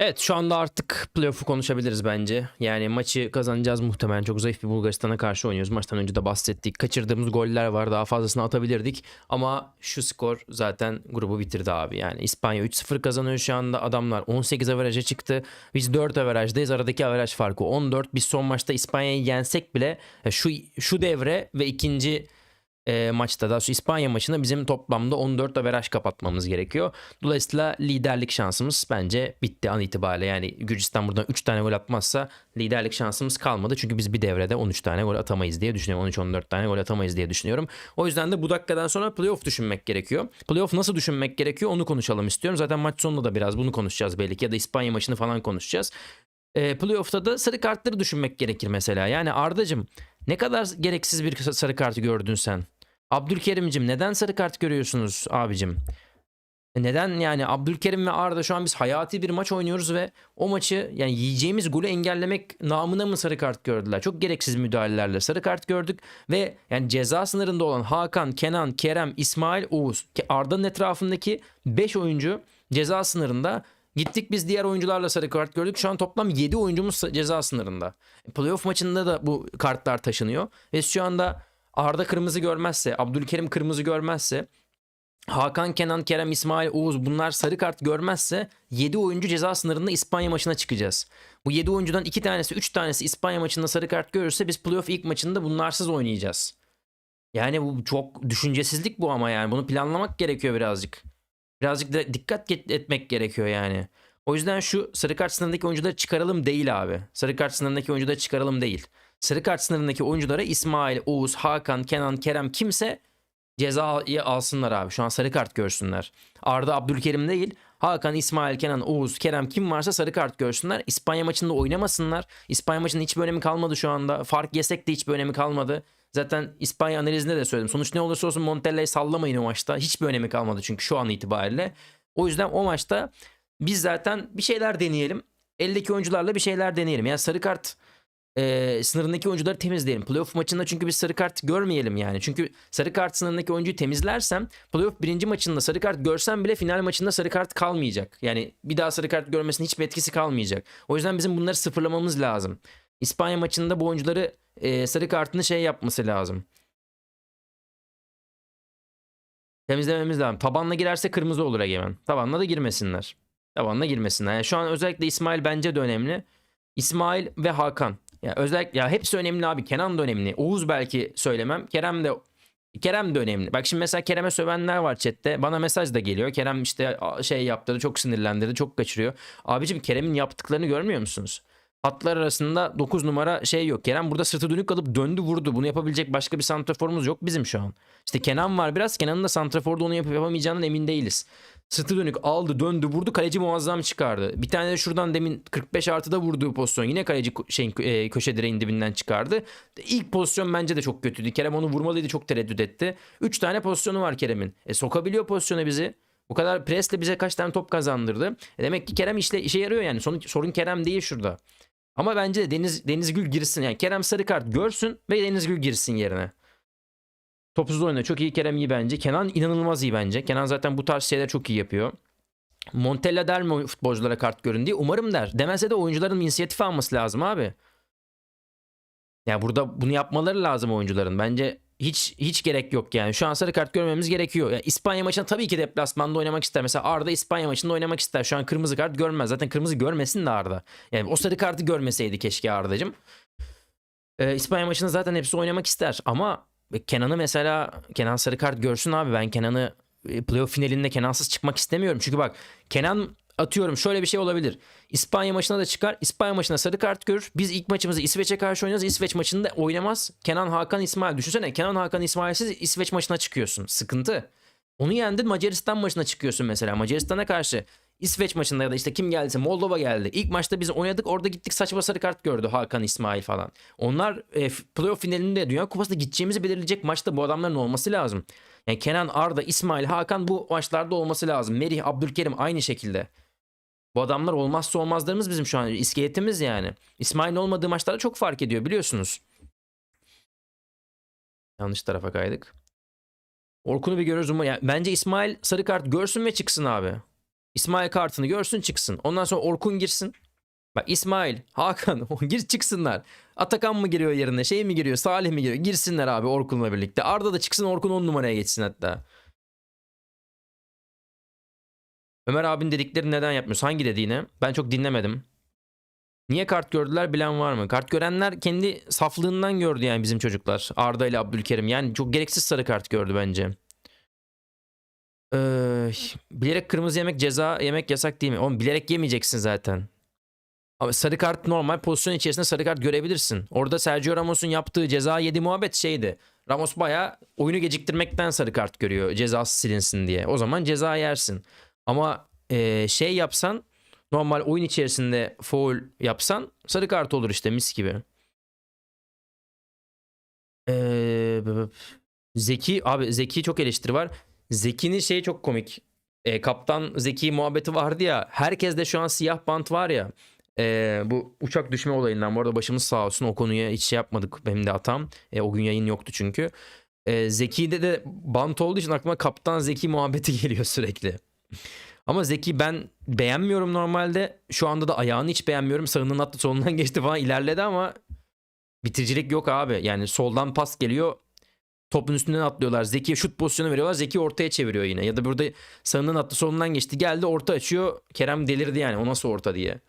Evet şu anda artık playoff'u konuşabiliriz bence. Yani maçı kazanacağız muhtemelen. Çok zayıf bir Bulgaristan'a karşı oynuyoruz. Maçtan önce de bahsettik. Kaçırdığımız goller var. Daha fazlasını atabilirdik. Ama şu skor zaten grubu bitirdi abi. Yani İspanya 3-0 kazanıyor şu anda. Adamlar 18 averaja çıktı. Biz 4 averajdayız. Aradaki averaj farkı 14. Biz son maçta İspanya'yı yensek bile e, şu şu devre ve ikinci e, maçta da İspanya maçında bizim toplamda 14 averaj kapatmamız gerekiyor. Dolayısıyla liderlik şansımız bence bitti an itibariyle. Yani Gürcistan buradan 3 tane gol atmazsa liderlik şansımız kalmadı. Çünkü biz bir devrede 13 tane gol atamayız diye düşünüyorum. 13-14 tane gol atamayız diye düşünüyorum. O yüzden de bu dakikadan sonra playoff düşünmek gerekiyor. Playoff nasıl düşünmek gerekiyor onu konuşalım istiyorum. Zaten maç sonunda da biraz bunu konuşacağız belki ya da İspanya maçını falan konuşacağız. E, playoff'ta da sarı kartları düşünmek gerekir mesela. Yani Arda'cım ne kadar gereksiz bir sarı kartı gördün sen? Abdülkerim'cim neden sarı kart görüyorsunuz abicim? Neden yani Abdülkerim ve Arda şu an biz hayati bir maç oynuyoruz ve o maçı yani yiyeceğimiz golü engellemek namına mı sarı kart gördüler? Çok gereksiz müdahalelerle sarı kart gördük ve yani ceza sınırında olan Hakan, Kenan, Kerem, İsmail, Oğuz Arda'nın etrafındaki 5 oyuncu ceza sınırında Gittik biz diğer oyuncularla sarı kart gördük. Şu an toplam 7 oyuncumuz ceza sınırında. Playoff maçında da bu kartlar taşınıyor. Ve şu anda Arda kırmızı görmezse, Abdülkerim kırmızı görmezse, Hakan, Kenan, Kerem, İsmail, Oğuz bunlar sarı kart görmezse 7 oyuncu ceza sınırında İspanya maçına çıkacağız. Bu 7 oyuncudan 2 tanesi, 3 tanesi İspanya maçında sarı kart görürse biz playoff ilk maçında bunlarsız oynayacağız. Yani bu çok düşüncesizlik bu ama yani bunu planlamak gerekiyor birazcık. Birazcık da dikkat etmek gerekiyor yani. O yüzden şu sarı kart sınırındaki oyuncuları çıkaralım değil abi. Sarı kart sınırındaki oyuncuları çıkaralım değil. Sarı kart sınırındaki oyunculara İsmail, Oğuz, Hakan, Kenan, Kerem kimse cezayı alsınlar abi. Şu an sarı kart görsünler. Arda Abdülkerim değil. Hakan, İsmail, Kenan, Oğuz, Kerem kim varsa sarı kart görsünler. İspanya maçında oynamasınlar. İspanya maçında hiçbir önemi kalmadı şu anda. Fark yesek de hiçbir önemi kalmadı. Zaten İspanya analizinde de söyledim. Sonuç ne olursa olsun Montella'yı sallamayın o maçta. Hiçbir önemi kalmadı çünkü şu an itibariyle. O yüzden o maçta biz zaten bir şeyler deneyelim. Eldeki oyuncularla bir şeyler deneyelim. Yani sarı kart e, sınırındaki oyuncuları temizleyelim. Playoff maçında çünkü biz sarı kart görmeyelim yani. Çünkü sarı kart sınırındaki oyuncuyu temizlersem playoff birinci maçında sarı kart görsem bile final maçında sarı kart kalmayacak. Yani bir daha sarı kart görmesinin hiçbir etkisi kalmayacak. O yüzden bizim bunları sıfırlamamız lazım. İspanya maçında bu oyuncuları e, sarı kartını şey yapması lazım. Temizlememiz lazım. Tabanla girerse kırmızı olur Egemen. Tabanla da girmesinler. Tabanla girmesinler. Yani şu an özellikle İsmail bence de önemli. İsmail ve Hakan. Ya özellikle ya hepsi önemli abi. Kenan da önemli. Oğuz belki söylemem. Kerem de Kerem de önemli. Bak şimdi mesela Kerem'e sövenler var chatte. Bana mesaj da geliyor. Kerem işte şey yaptırdı, çok sinirlendirdi, çok kaçırıyor. Abicim Kerem'in yaptıklarını görmüyor musunuz? Hatlar arasında 9 numara şey yok. Kerem burada sırtı dönük kalıp döndü vurdu. Bunu yapabilecek başka bir santraforumuz yok bizim şu an. İşte Kenan var biraz. Kenan'ın da santraforda onu yapıp yapamayacağından emin değiliz. Sırtı dönük aldı döndü vurdu kaleci muazzam çıkardı. Bir tane de şuradan demin 45 artıda vurduğu pozisyon yine kaleci şeyin e, köşe direğin dibinden çıkardı. İlk pozisyon bence de çok kötüydü. Kerem onu vurmalıydı çok tereddüt etti. 3 tane pozisyonu var Kerem'in. E, sokabiliyor pozisyona bizi. Bu kadar presle bize kaç tane top kazandırdı. E, demek ki Kerem işle, işe yarıyor yani. Sorun, sorun Kerem değil şurada. Ama bence de Deniz, Deniz Gül girsin. Yani Kerem sarı kart görsün ve Deniz Gül girsin yerine. Topsuz oynuyor. Çok iyi Kerem iyi bence. Kenan inanılmaz iyi bence. Kenan zaten bu tarz şeyler çok iyi yapıyor. Montella der mi futbolculara kart görün diye? Umarım der. Demese de oyuncuların inisiyatif alması lazım abi. Yani burada bunu yapmaları lazım oyuncuların. Bence hiç hiç gerek yok yani. Şu an sarı kart görmemiz gerekiyor. Yani İspanya maçında tabii ki deplasmanda oynamak ister. Mesela Arda İspanya maçında oynamak ister. Şu an kırmızı kart görmez. Zaten kırmızı görmesin de Arda. Yani o sarı kartı görmeseydi keşke Arda'cım. Ee, İspanya maçında zaten hepsi oynamak ister. Ama Kenan'ı mesela Kenan sarı kart görsün abi. Ben Kenan'ı e, playoff finalinde Kenansız çıkmak istemiyorum. Çünkü bak Kenan atıyorum şöyle bir şey olabilir. İspanya maçına da çıkar. İspanya maçına sarı kart görür. Biz ilk maçımızı İsveç'e karşı oynarız. İsveç maçında oynamaz. Kenan, Hakan, İsmail. Düşünsene Kenan, Hakan, İsmail'siz İsveç maçına çıkıyorsun. Sıkıntı. Onu yendin Macaristan maçına çıkıyorsun mesela. Macaristan'a karşı İsveç maçında ya da işte kim geldiyse Moldova geldi. İlk maçta biz oynadık orada gittik saçma sarı kart gördü Hakan İsmail falan. Onlar e, playoff finalinde Dünya Kupası'nda gideceğimizi belirleyecek maçta bu adamların olması lazım. Yani Kenan, Arda, İsmail, Hakan bu maçlarda olması lazım. Merih, Abdülkerim aynı şekilde. Bu adamlar olmazsa olmazlarımız bizim şu an iskeletimiz yani. İsmail'in olmadığı maçlarda çok fark ediyor biliyorsunuz. Yanlış tarafa kaydık. Orkun'u bir görürüz. Yani bence İsmail sarı kart görsün ve çıksın abi. İsmail kartını görsün çıksın. Ondan sonra Orkun girsin. Bak İsmail, Hakan gir çıksınlar. Atakan mı giriyor yerine şey mi giriyor Salih mi giriyor girsinler abi Orkun'la birlikte. Arda da çıksın Orkun 10 numaraya geçsin hatta. Ömer abin dedikleri neden yapmıyorsun? Hangi dediğine? Ben çok dinlemedim. Niye kart gördüler bilen var mı? Kart görenler kendi saflığından gördü yani bizim çocuklar. Arda ile Abdülkerim. Yani çok gereksiz sarı kart gördü bence. Ee, bilerek kırmızı yemek ceza yemek yasak değil mi? Oğlum bilerek yemeyeceksin zaten. Ama sarı kart normal pozisyon içerisinde sarı kart görebilirsin. Orada Sergio Ramos'un yaptığı ceza yedi muhabbet şeydi. Ramos bayağı oyunu geciktirmekten sarı kart görüyor cezası silinsin diye. O zaman ceza yersin. Ama e, şey yapsan normal oyun içerisinde foul yapsan sarı kart olur işte mis gibi. Ee, Zeki abi Zeki çok eleştiri var. Zeki'nin şeyi çok komik. E, Kaptan Zeki muhabbeti vardı ya. Herkeste şu an siyah bant var ya. e, bu uçak düşme olayından bu arada başımız sağ olsun o konuya hiç şey yapmadık benim de hatam. E, o gün yayın yoktu çünkü. E, Zeki'de de bant olduğu için aklıma Kaptan Zeki muhabbeti geliyor sürekli. Ama Zeki ben beğenmiyorum normalde. Şu anda da ayağını hiç beğenmiyorum. Sağından attı solundan geçti falan ilerledi ama bitiricilik yok abi. Yani soldan pas geliyor. Topun üstünden atlıyorlar. Zeki'ye şut pozisyonu veriyorlar. Zeki ortaya çeviriyor yine. Ya da burada sağından attı solundan geçti. Geldi orta açıyor. Kerem delirdi yani. O nasıl orta diye.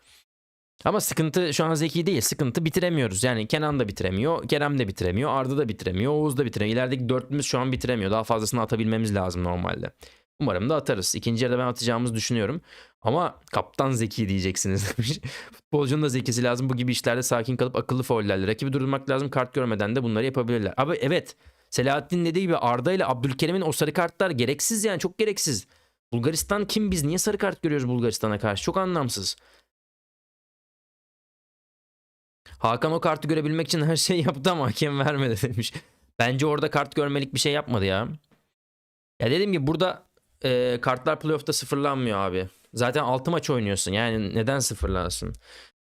Ama sıkıntı şu an Zeki değil. Sıkıntı bitiremiyoruz. Yani Kenan da bitiremiyor. Kerem de bitiremiyor. Arda da bitiremiyor. Oğuz da bitiremiyor. İlerideki dörtlümüz şu an bitiremiyor. Daha fazlasını atabilmemiz lazım normalde. Umarım da atarız. İkinci yarıda ben atacağımızı düşünüyorum. Ama kaptan zeki diyeceksiniz demiş. Futbolcunun da zekisi lazım. Bu gibi işlerde sakin kalıp akıllı faullerle. Rakibi durdurmak lazım. Kart görmeden de bunları yapabilirler. Abi evet. Selahattin dediği gibi Arda ile Abdülkerim'in o sarı kartlar gereksiz yani çok gereksiz. Bulgaristan kim biz niye sarı kart görüyoruz Bulgaristan'a karşı? Çok anlamsız. Hakan o kartı görebilmek için her şeyi yaptı ama hakem vermedi demiş. Bence orada kart görmelik bir şey yapmadı ya. Ya dediğim gibi burada e, kartlar playoff'ta sıfırlanmıyor abi. Zaten 6 maç oynuyorsun. Yani neden sıfırlansın?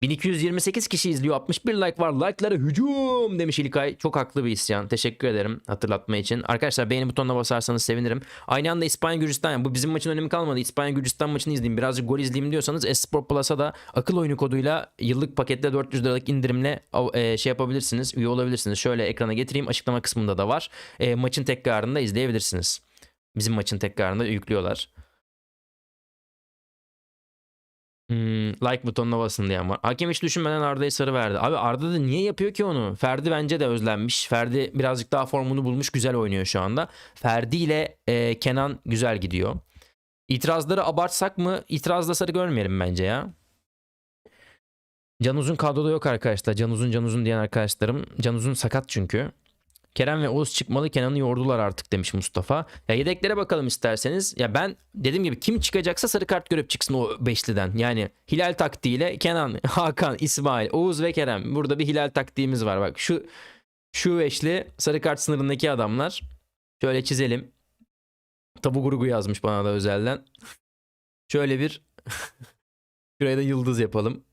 1228 kişi izliyor. 61 like var. Like'lara hücum demiş İlkay. Çok haklı bir isyan. Teşekkür ederim hatırlatma için. Arkadaşlar beğeni butonuna basarsanız sevinirim. Aynı anda İspanya Gürcistan. Yani bu bizim maçın önemi kalmadı. İspanya Gürcistan maçını izleyeyim. Birazcık gol izleyeyim diyorsanız Esport Plus'a da akıl oyunu koduyla yıllık pakette 400 liralık indirimle şey yapabilirsiniz. Üye olabilirsiniz. Şöyle ekrana getireyim. Açıklama kısmında da var. E, maçın tekrarını da izleyebilirsiniz. Bizim maçın tekrarını yüklüyorlar. Hmm, like butonuna basın diyen var. Hakem hiç düşünmeden Arda'ya sarı verdi. Abi Arda da niye yapıyor ki onu? Ferdi bence de özlenmiş. Ferdi birazcık daha formunu bulmuş. Güzel oynuyor şu anda. Ferdi ile e, Kenan güzel gidiyor. İtirazları abartsak mı? İtirazda sarı görmeyelim bence ya. Can Uzun kadroda yok arkadaşlar. Can Uzun Can Uzun diyen arkadaşlarım. Can Uzun sakat çünkü. Kerem ve Oğuz çıkmalı Kenan'ı yordular artık demiş Mustafa. Ya yedeklere bakalım isterseniz. Ya ben dediğim gibi kim çıkacaksa sarı kart görüp çıksın o beşliden. Yani Hilal taktiğiyle Kenan, Hakan, İsmail, Oğuz ve Kerem. Burada bir Hilal taktiğimiz var. Bak şu şu beşli sarı kart sınırındaki adamlar. Şöyle çizelim. Tabu Gurugu yazmış bana da özelden. Şöyle bir şuraya da yıldız yapalım.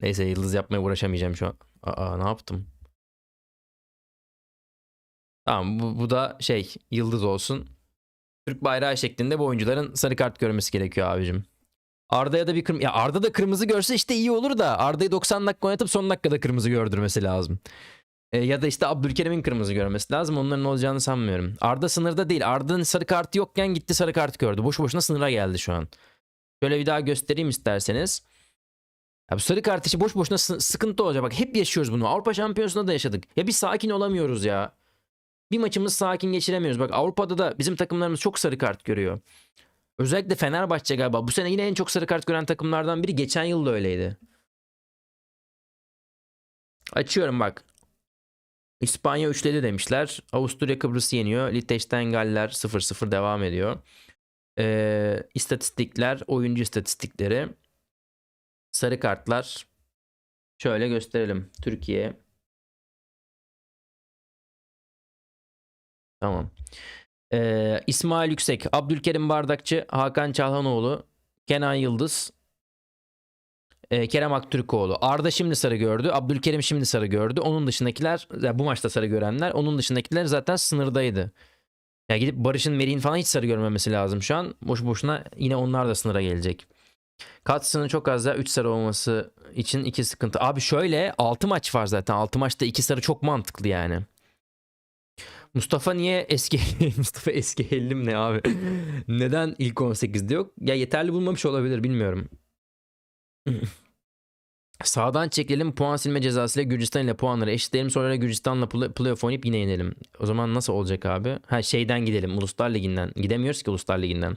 Neyse yıldız yapmaya uğraşamayacağım şu an. Aa ne yaptım? Tamam bu, bu da şey yıldız olsun. Türk bayrağı şeklinde bu oyuncuların sarı kart görmesi gerekiyor abicim. Arda'ya da bir kırmızı... Ya Arda da kırmızı görse işte iyi olur da Arda'yı 90 dakika oynatıp son dakikada kırmızı gördürmesi lazım. E, ya da işte Abdülkerim'in kırmızı görmesi lazım. Onların olacağını sanmıyorum. Arda sınırda değil. Arda'nın sarı kartı yokken gitti sarı kart gördü. Boşu boşuna sınıra geldi şu an. Şöyle bir daha göstereyim isterseniz. Ya bu sarı kart işi boş boşuna sı- sıkıntı olacak. Bak hep yaşıyoruz bunu. Avrupa Şampiyonası'nda da yaşadık. Ya bir sakin olamıyoruz ya. Bir maçımız sakin geçiremiyoruz. Bak Avrupa'da da bizim takımlarımız çok sarı kart görüyor. Özellikle Fenerbahçe galiba. Bu sene yine en çok sarı kart gören takımlardan biri. Geçen yıl da öyleydi. Açıyorum bak. İspanya üçledi demişler. Avusturya Kıbrıs'ı yeniyor. Liechtenstein Galler 0-0 devam ediyor. Ee, istatistikler, oyuncu istatistikleri. Sarı kartlar. Şöyle gösterelim. Türkiye. Tamam. Ee, İsmail Yüksek, Abdülkerim Bardakçı, Hakan Çalhanoğlu, Kenan Yıldız, ee, Kerem Aktürkoğlu. Arda şimdi sarı gördü. Abdülkerim şimdi sarı gördü. Onun dışındakiler, ya bu maçta sarı görenler, onun dışındakiler zaten sınırdaydı. Ya gidip Barış'ın Merih'in falan hiç sarı görmemesi lazım şu an. Boş boşuna yine onlar da sınıra gelecek. Katsının çok az daha 3 sarı olması için 2 sıkıntı. Abi şöyle 6 maç var zaten. 6 maçta 2 sarı çok mantıklı yani. Mustafa niye eski Mustafa eski ellim ne abi? Neden ilk 18'de yok? Ya yeterli bulmamış olabilir bilmiyorum. Sağdan çekelim puan silme cezası ile Gürcistan ile puanları eşitleyelim sonra Gürcistan'la play- playoff oynayıp yine yenelim. O zaman nasıl olacak abi? Ha şeyden gidelim Uluslar Ligi'nden. Gidemiyoruz ki Uluslar Ligi'nden.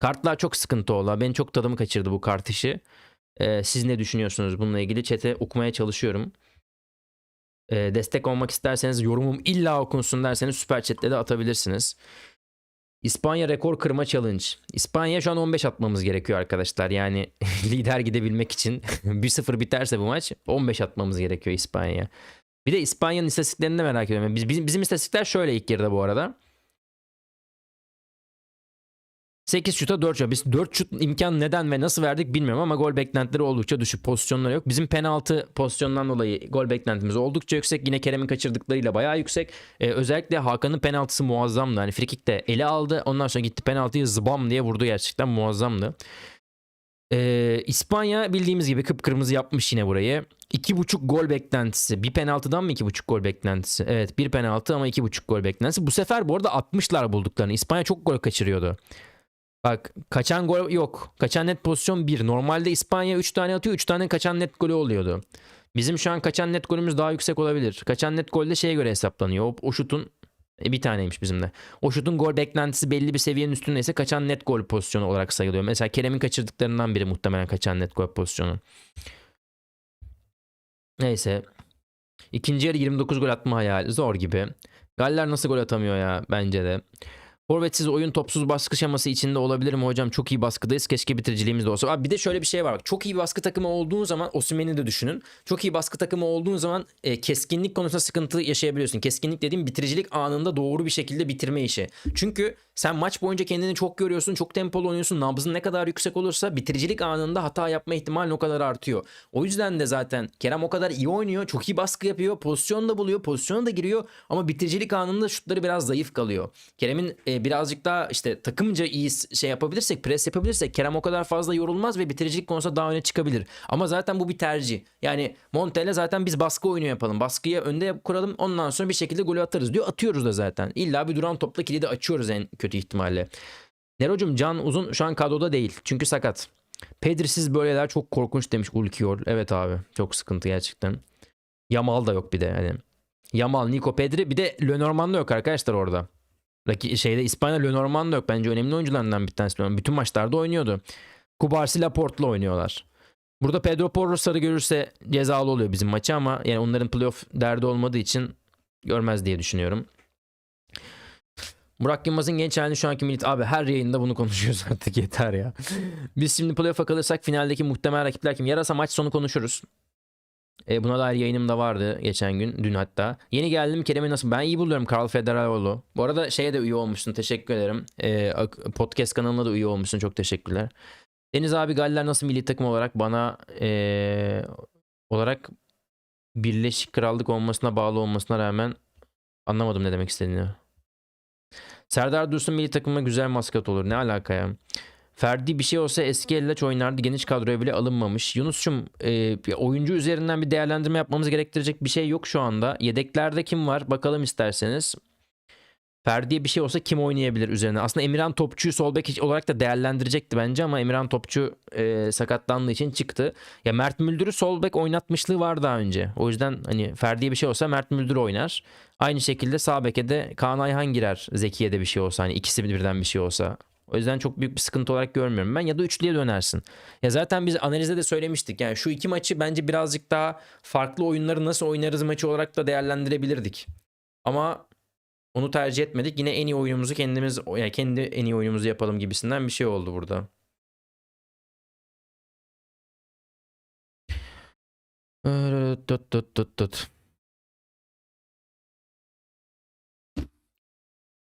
Kartlar çok sıkıntı oldu. Ben çok tadımı kaçırdı bu kart işi. Ee, siz ne düşünüyorsunuz bununla ilgili? Chat'e okumaya çalışıyorum. Ee, destek olmak isterseniz yorumum illa okunsun derseniz süper chat'te de atabilirsiniz. İspanya rekor kırma challenge. İspanya şu an 15 atmamız gerekiyor arkadaşlar. Yani lider gidebilmek için 1-0 biterse bu maç 15 atmamız gerekiyor İspanya'ya. Bir de İspanya'nın istatistiklerini de merak ediyorum. Biz, bizim, bizim istatistikler şöyle ilk yarıda bu arada. 8 şuta 4 şut. Biz 4 şut imkan neden ve nasıl verdik bilmiyorum ama gol beklentileri oldukça düşük. Pozisyonları yok. Bizim penaltı pozisyonundan dolayı gol beklentimiz oldukça yüksek. Yine Kerem'in kaçırdıklarıyla bayağı yüksek. Ee, özellikle Hakan'ın penaltısı muazzamdı. Hani frikik de ele aldı. Ondan sonra gitti penaltıyı zıbam diye vurdu gerçekten muazzamdı. Ee, İspanya bildiğimiz gibi kıpkırmızı yapmış yine burayı. 2.5 gol beklentisi. Bir penaltıdan mı 2.5 gol beklentisi? Evet bir penaltı ama 2.5 gol beklentisi. Bu sefer bu arada 60'lar bulduklarını. İspanya çok gol kaçırıyordu. Bak kaçan gol yok. Kaçan net pozisyon 1. Normalde İspanya 3 tane atıyor 3 tane kaçan net golü oluyordu. Bizim şu an kaçan net golümüz daha yüksek olabilir. Kaçan net gol de şeye göre hesaplanıyor. O, o şutun e, bir taneymiş bizim de. O şutun gol beklentisi belli bir seviyenin üstündeyse kaçan net gol pozisyonu olarak sayılıyor. Mesela Kerem'in kaçırdıklarından biri muhtemelen kaçan net gol pozisyonu. Neyse. İkinci yarı 29 gol atma hayali zor gibi. Galler nasıl gol atamıyor ya bence de. Forvetsiz oyun topsuz baskı şeması içinde olabilir mi hocam? Çok iyi baskıdayız. Keşke bitiriciliğimiz de olsa. Abi bir de şöyle bir şey var. Bak, çok iyi baskı takımı olduğun zaman Osimhen'i de düşünün. Çok iyi baskı takımı olduğun zaman e, keskinlik konusunda sıkıntı yaşayabiliyorsun. Keskinlik dediğim bitiricilik anında doğru bir şekilde bitirme işi. Çünkü sen maç boyunca kendini çok görüyorsun. Çok tempolu oynuyorsun. Nabzın ne kadar yüksek olursa bitiricilik anında hata yapma ihtimalin o kadar artıyor. O yüzden de zaten Kerem o kadar iyi oynuyor. Çok iyi baskı yapıyor. Pozisyon da buluyor. Pozisyona da giriyor. Ama bitiricilik anında şutları biraz zayıf kalıyor. Kerem'in e, birazcık daha işte takımca iyi şey yapabilirsek, pres yapabilirsek Kerem o kadar fazla yorulmaz ve bitiricilik konusunda daha öne çıkabilir. Ama zaten bu bir tercih. Yani Montella zaten biz baskı oyunu yapalım. Baskıyı önde kuralım. Ondan sonra bir şekilde golü atarız diyor. Atıyoruz da zaten. İlla bir duran topla kilidi açıyoruz en kötü ihtimalle. Nerocum Can Uzun şu an kadroda değil. Çünkü sakat. Pedri'siz böyleler çok korkunç demiş Ulkiyor. Evet abi. Çok sıkıntı gerçekten. Yamal da yok bir de. Hani Yamal, Nico Pedri bir de Lenormand da yok arkadaşlar orada. Raki, şeyde İspanya Lenormand yok. Bence önemli oyuncularından bir tanesi. Bütün maçlarda oynuyordu. Kubarsi Laporte'la oynuyorlar. Burada Pedro Porro görürse cezalı oluyor bizim maçı ama yani onların playoff derdi olmadığı için görmez diye düşünüyorum. Burak Yılmaz'ın genç halini şu anki millet abi her yayında bunu konuşuyoruz artık yeter ya. Biz şimdi playoff'a kalırsak finaldeki muhtemel rakipler kim? Yarasa maç sonu konuşuruz. E, buna dair yayınım da vardı geçen gün. Dün hatta. Yeni geldim Kerem'i nasıl? Ben iyi buluyorum Karl Federaloğlu. Bu arada şeye de üye olmuşsun. Teşekkür ederim. E, podcast kanalına da üye olmuşsun. Çok teşekkürler. Deniz abi Galler nasıl milli takım olarak bana e, olarak Birleşik Krallık olmasına bağlı olmasına rağmen anlamadım ne demek istediğini. Serdar Dursun milli takıma güzel maskat olur. Ne alaka ya? Ferdi bir şey olsa eski Ellaç oynardı. Geniş kadroya bile alınmamış. Yunus'cum e, oyuncu üzerinden bir değerlendirme yapmamız gerektirecek bir şey yok şu anda. Yedeklerde kim var? Bakalım isterseniz. Ferdi'ye bir şey olsa kim oynayabilir üzerine? Aslında Emirhan Topçu'yu sol bek olarak da değerlendirecekti bence ama Emirhan Topçu e, sakatlandığı için çıktı. Ya Mert Müldür'ü sol bek oynatmışlığı var daha önce. O yüzden hani Ferdi'ye bir şey olsa Mert Müldür oynar. Aynı şekilde sağ beke de Kaan Ayhan girer. Zeki'ye de bir şey olsa hani ikisi birden bir şey olsa. O yüzden çok büyük bir sıkıntı olarak görmüyorum ben. Ya da üçlüye dönersin. Ya zaten biz analizde de söylemiştik. Yani şu iki maçı bence birazcık daha farklı oyunları nasıl oynarız maçı olarak da değerlendirebilirdik. Ama onu tercih etmedik. Yine en iyi oyunumuzu kendimiz yani kendi en iyi oyunumuzu yapalım gibisinden bir şey oldu burada. Tut tut tut tut.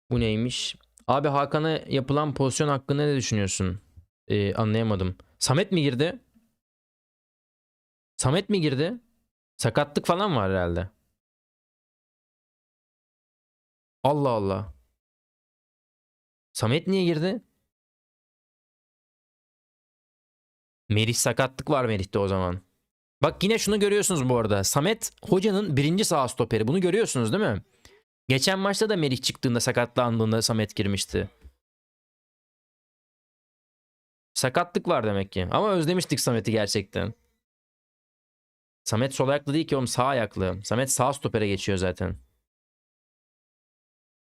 Bu neymiş? Abi Hakan'a yapılan pozisyon hakkında ne düşünüyorsun? Ee, anlayamadım. Samet mi girdi? Samet mi girdi? Sakatlık falan var herhalde. Allah Allah. Samet niye girdi? Merih sakatlık var Merih'te o zaman. Bak yine şunu görüyorsunuz bu arada. Samet hocanın birinci sağ stoperi. Bunu görüyorsunuz değil mi? Geçen maçta da Merih çıktığında sakatlandığında Samet girmişti. Sakatlık var demek ki. Ama özlemiştik Samet'i gerçekten. Samet sol ayaklı değil ki oğlum sağ ayaklı. Samet sağ stopere geçiyor zaten.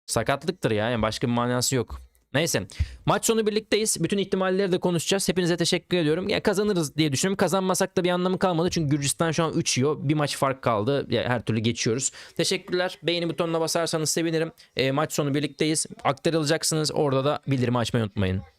Sakatlıktır ya. Yani başka bir manası yok. Neyse. Maç sonu birlikteyiz. Bütün ihtimalleri de konuşacağız. Hepinize teşekkür ediyorum. Ya kazanırız diye düşünüyorum. Kazanmasak da bir anlamı kalmadı. Çünkü Gürcistan şu an 3 yiyor. Bir maç fark kaldı. Ya her türlü geçiyoruz. Teşekkürler. Beğeni butonuna basarsanız sevinirim. E, maç sonu birlikteyiz. Aktarılacaksınız. Orada da bildirimi açmayı unutmayın.